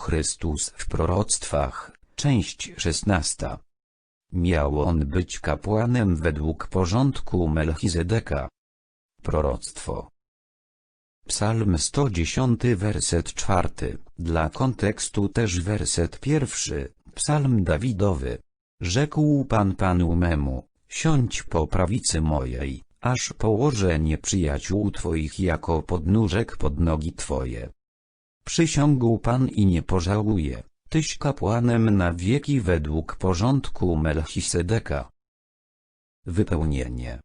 Chrystus w proroctwach, część 16. Miał on być kapłanem według porządku Melchizedeka. Proroctwo. Psalm 110 werset 4, dla kontekstu też werset pierwszy, psalm Dawidowy. Rzekł Pan Panu memu, siądź po prawicy mojej, aż położę nieprzyjaciół Twoich jako podnóżek pod nogi Twoje. Przysiągł Pan i nie pożałuje, Tyś kapłanem na wieki według porządku Melchisedeka. Wypełnienie.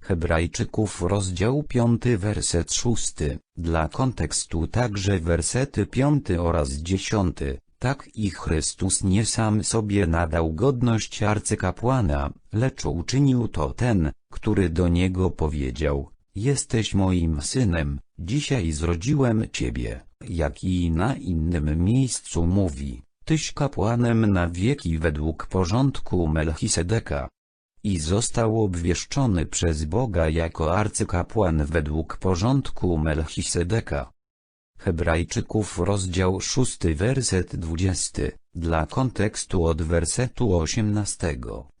Hebrajczyków rozdział 5 werset 6, dla kontekstu także wersety 5 oraz 10, tak i Chrystus nie sam sobie nadał godność arcykapłana, lecz uczynił to ten, który do niego powiedział, jesteś moim synem, dzisiaj zrodziłem ciebie, jak i na innym miejscu mówi, tyś kapłanem na wieki według porządku Melchisedeka. I został obwieszczony przez Boga jako arcykapłan według porządku Melchisedeka. Hebrajczyków rozdział 6 werset 20, dla kontekstu od wersetu 18,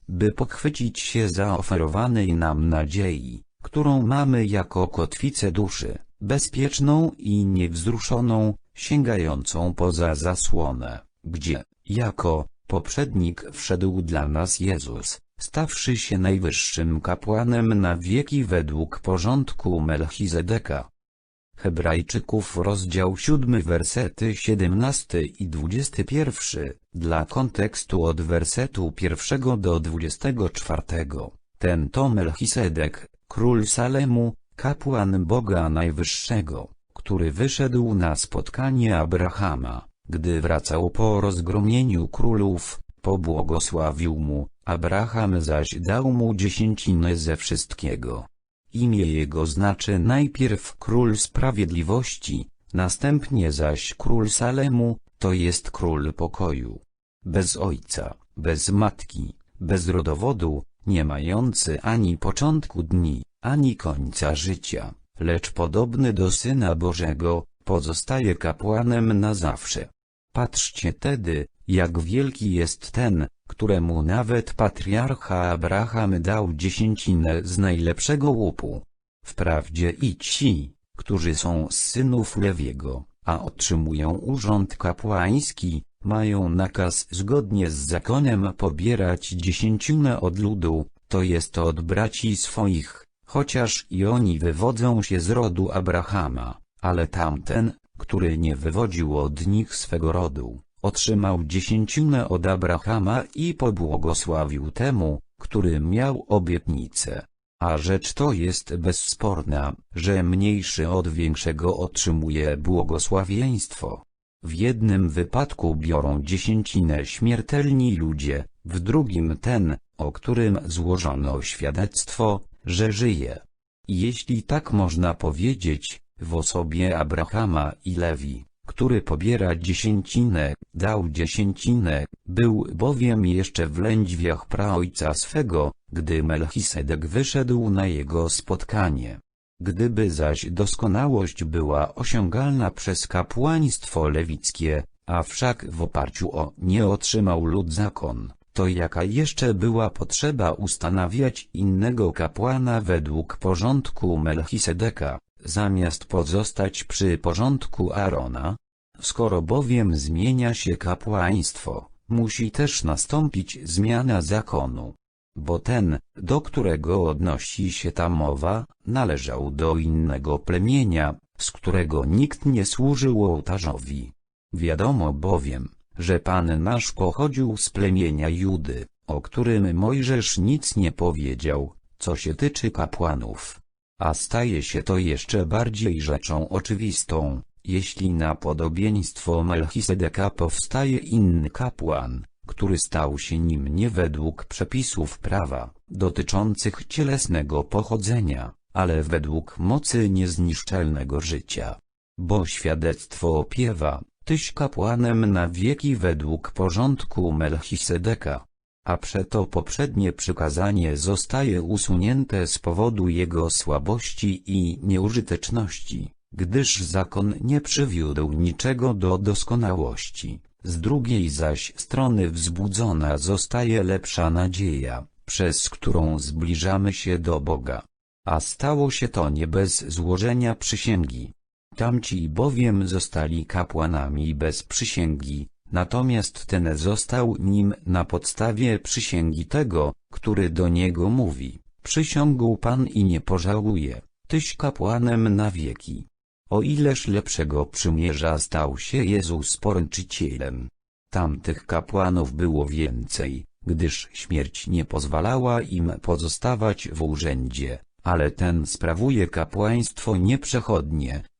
by pochwycić się zaoferowanej nam nadziei, którą mamy jako kotwicę duszy, bezpieczną i niewzruszoną, sięgającą poza zasłonę, gdzie, jako poprzednik wszedł dla nas Jezus, stawszy się najwyższym kapłanem na wieki według porządku Melchizedeka. Hebrajczyków rozdział 7 wersety 17 i 21, dla kontekstu od wersetu 1 do 24. Ten to Melchisedek, król Salemu, kapłan Boga Najwyższego, który wyszedł na spotkanie Abrahama, gdy wracał po rozgromieniu królów, pobłogosławił mu, Abraham zaś dał mu dziesięcinę ze wszystkiego. Imię jego znaczy najpierw Król Sprawiedliwości, następnie zaś Król Salemu, to jest Król Pokoju. Bez ojca, bez matki, bez rodowodu, nie mający ani początku dni, ani końca życia, lecz podobny do Syna Bożego, pozostaje kapłanem na zawsze. Patrzcie tedy, jak wielki jest ten, któremu nawet patriarcha Abraham dał dziesięcinę z najlepszego łupu. Wprawdzie i ci, którzy są z synów Lewiego, a otrzymują urząd kapłański, mają nakaz zgodnie z zakonem pobierać dziesięcinę od ludu, to jest od braci swoich, chociaż i oni wywodzą się z rodu Abrahama, ale tamten, który nie wywodził od nich swego rodu, otrzymał dziesięcinę od Abrahama i pobłogosławił temu, który miał obietnicę. A rzecz to jest bezsporna, że mniejszy od większego otrzymuje błogosławieństwo. W jednym wypadku biorą dziesięcinę śmiertelni ludzie, w drugim ten, o którym złożono świadectwo, że żyje. Jeśli tak można powiedzieć, w osobie Abrahama i Lewi, który pobiera dziesięcinę, dał dziesięcinę, był bowiem jeszcze w lędźwiach praojca swego, gdy Melchisedek wyszedł na jego spotkanie. Gdyby zaś doskonałość była osiągalna przez kapłaństwo lewickie, a wszak w oparciu o nie otrzymał lud zakon, to jaka jeszcze była potrzeba ustanawiać innego kapłana według porządku Melchisedeka, zamiast pozostać przy porządku Arona? Skoro bowiem zmienia się kapłaństwo, musi też nastąpić zmiana zakonu. Bo ten, do którego odnosi się ta mowa, należał do innego plemienia, z którego nikt nie służył ołtarzowi. Wiadomo bowiem, że Pan nasz pochodził z plemienia Judy, o którym Mojżesz nic nie powiedział, co się tyczy kapłanów. A staje się to jeszcze bardziej rzeczą oczywistą, jeśli na podobieństwo Melchisedeka powstaje inny kapłan, który stał się nim nie według przepisów prawa, dotyczących cielesnego pochodzenia, ale według mocy niezniszczalnego życia. Bo świadectwo opiewa, tyś kapłanem na wieki według porządku Melchisedeka. A przeto poprzednie przykazanie zostaje usunięte z powodu jego słabości i nieużyteczności, gdyż zakon nie przywiódł niczego do doskonałości. Z drugiej zaś strony wzbudzona zostaje lepsza nadzieja, przez którą zbliżamy się do Boga. A stało się to nie bez złożenia przysięgi. Tamci bowiem zostali kapłanami bez przysięgi, natomiast ten został nim na podstawie przysięgi tego, który do niego mówi, przysiągł Pan i nie pożałuje, tyś kapłanem na wieki. O ileż lepszego przymierza stał się Jezus poręczycielem. Tamtych kapłanów było więcej, gdyż śmierć nie pozwalała im pozostawać w urzędzie, ale ten sprawuje kapłaństwo nieprzechodnie,